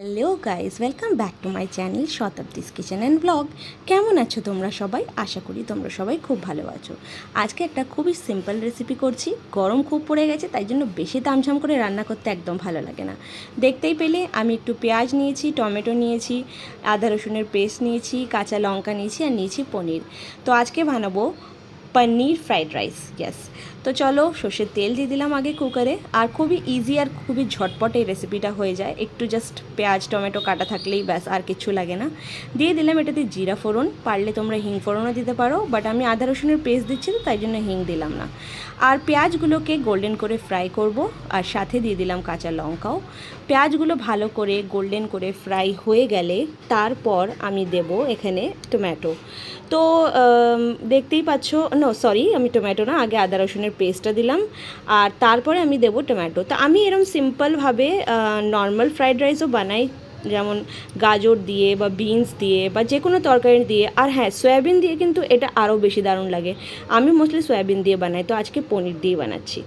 Hello guys welcome back to my channel Shatabdi's kitchen and blog কেমন আছো তোমরা সবাই? আশা করি তোমরা সবাই খুব ভালো আছো। আজকে একটা খুবই সিম্পল রেসিপি করছি। গরম খুব পড়ে গেছে, তাই জন্য বেশি দামঝাম করে রান্না করতে একদম ভালো লাগে না। দেখতেই পেলে, আমি একটু পেঁয়াজ নিয়েছি, টমেটো নিয়েছি, আদা রসুনের পেস্ট নিয়েছি, কাঁচা লঙ্কা নিয়েছি আর নিয়েছি পনির। তো আজকে বানাবো পনির ফ্রাইড রাইস ইয়েস তো চলো সর্ষের তেল দিয়ে দিলাম আগে কুকারে। আর খুবই ইজি আর খুবই ঝটপট এই রেসিপিটা হয়ে যায়। একটু জাস্ট পেঁয়াজ, টমেটো কাটা থাকলেই ব্যাস, আর কিছু লাগে না। দিয়ে দিলাম এটাতে জিরা ফোড়ন। পারলে তোমরা হিং ফোড়নও দিতে পারো বাট আমি আদা রসুনের পেস্ট দিচ্ছি তো, তাই জন্য হিং দিলাম না। আর পেঁয়াজগুলোকে গোল্ডেন করে ফ্রাই করব, আর সাথে দিয়ে দিলাম কাঁচা লঙ্কাও। পেঁয়াজগুলো ভালো করে গোল্ডেন করে ফ্রাই হয়ে গেলে তারপর আমি দেব এখানে টমেটো তো দেখতেই পাচ্ছ নো সরি আমি টমেটো না, আগে আদা রসুনের পেস্টটা দিলাম, আর তারপরে আমি দেবো টমেটো তো আমি এরকম সিম্পলভাবে নর্মাল ফ্রাইড রাইসও বানাই যেমন গাজর দিয়ে বা বিনস দিয়ে বা যে কোনো তরকারি দিয়ে। আর হ্যাঁ সয়াবিন দিয়ে কিন্তু এটা আরও বেশি দারুণ লাগে। আমি মোস্টলি সয়াবিন দিয়ে বানাই, তো আজকে পনির দিয়ে বানাচ্ছি।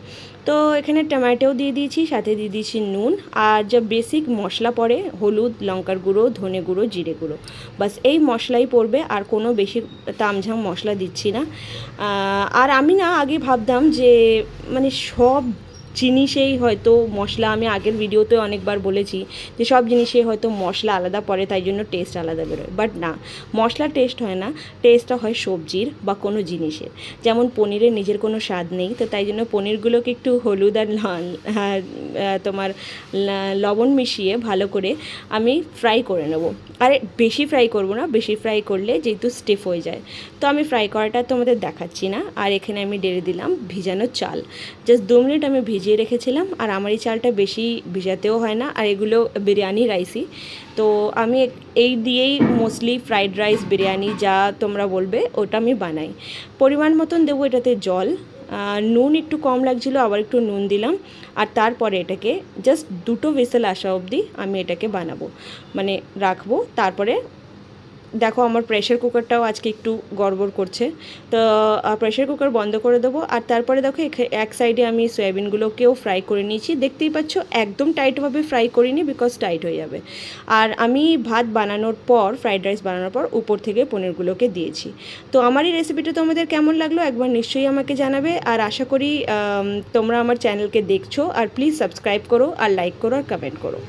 তো এখানে টমেটো দিয়ে দিয়েছি, সাথে দিয়ে দিয়েছি নুন। আর যা বেসিক মশলা পড়ে, হলুদ, লঙ্কার গুঁড়ো, ধনে গুঁড়ো, জিরে গুঁড়ো। বাস এই মশলাই পড়বে, আর কোনো বেশি তামঝাম মশলা দিচ্ছি না। আর আমি না আগে ভাবতাম যে মানে সব জিনিসেই হয়তো মশলা আমি আগের ভিডিওতে অনেকবার বলেছি যে সব জিনিসে হয়তো মশলা আলাদা পড়ে, তাই জন্য টেস্ট আলাদা বেরোয়। বাট না, মশলা টেস্ট হয় না টেস্টটা হয় সবজির বা কোনো জিনিসের। যেমন পনিরের নিজের কোনো স্বাদ নেই, তো তাই জন্য পনিরগুলোকে একটু হলুদ আর তোমার লবণ মিশিয়ে ভালো করে আমি ফ্রাই করে নেব। আরে বেশি ফ্রাই করব না, বেশি ফ্রাই করলে যেহেতু স্টিফ হয়ে যায়। তো আমি ফ্রাই করাটা তোমাদের দেখাচ্ছি না, আর এখানে আমি ডেড়ে দিলাম ভিজানো চাল। জাস্ট দু মিনিট আমি ভিজিয়ে রেখেছিলাম আর আমার এই চালটা বেশি ভিজাতেও হয় না আর এগুলো বিরিয়ানি রাইসই। তো আমি এই দিয়েই মোস্টলি ফ্রাইড রাইস বিরিয়ানি যা তোমরা বলবে ওটা আমি বানাই। পরিমাণ মতন দেবো এটাতে জল নুন একটু কম লাগছিল, আবার একটু নুন দিলাম। আর তারপরে এটাকে জাস্ট দুটো ভেসেল আসা অবধি আমি এটাকে বানাবো। মানে রাখব, তারপরে দেখো, আমার প্রেশার কুকারটাও আজকে একটু গড়বড় করছে। তো প্রেশার কুকার বন্ধ করে দেবো। আর তারপরে দেখো এক সাইডে আমি সয়াবিনগুলোকেও ফ্রাই করে নিয়েছি। দেখতেই পাচ্ছ, একদম টাইটভাবে ফ্রাই করিনি বিকজ টাইট হয়ে যাবে। আর আমি ভাত বানানোর পর ফ্রাইড রাইস বানানোর পর, উপর থেকে পনিরগুলোকে দিয়েছি। তো, আমার এই রেসিপিটা তোমাদের কেমন লাগল একবার নিশ্চয়ই আমাকে জানাবে। আর আশা করি তোমরা আমার চ্যানেলকে দেখছ। আর প্লিজ সাবস্ক্রাইব করো, আর লাইক করো, আর কমেন্ট করো।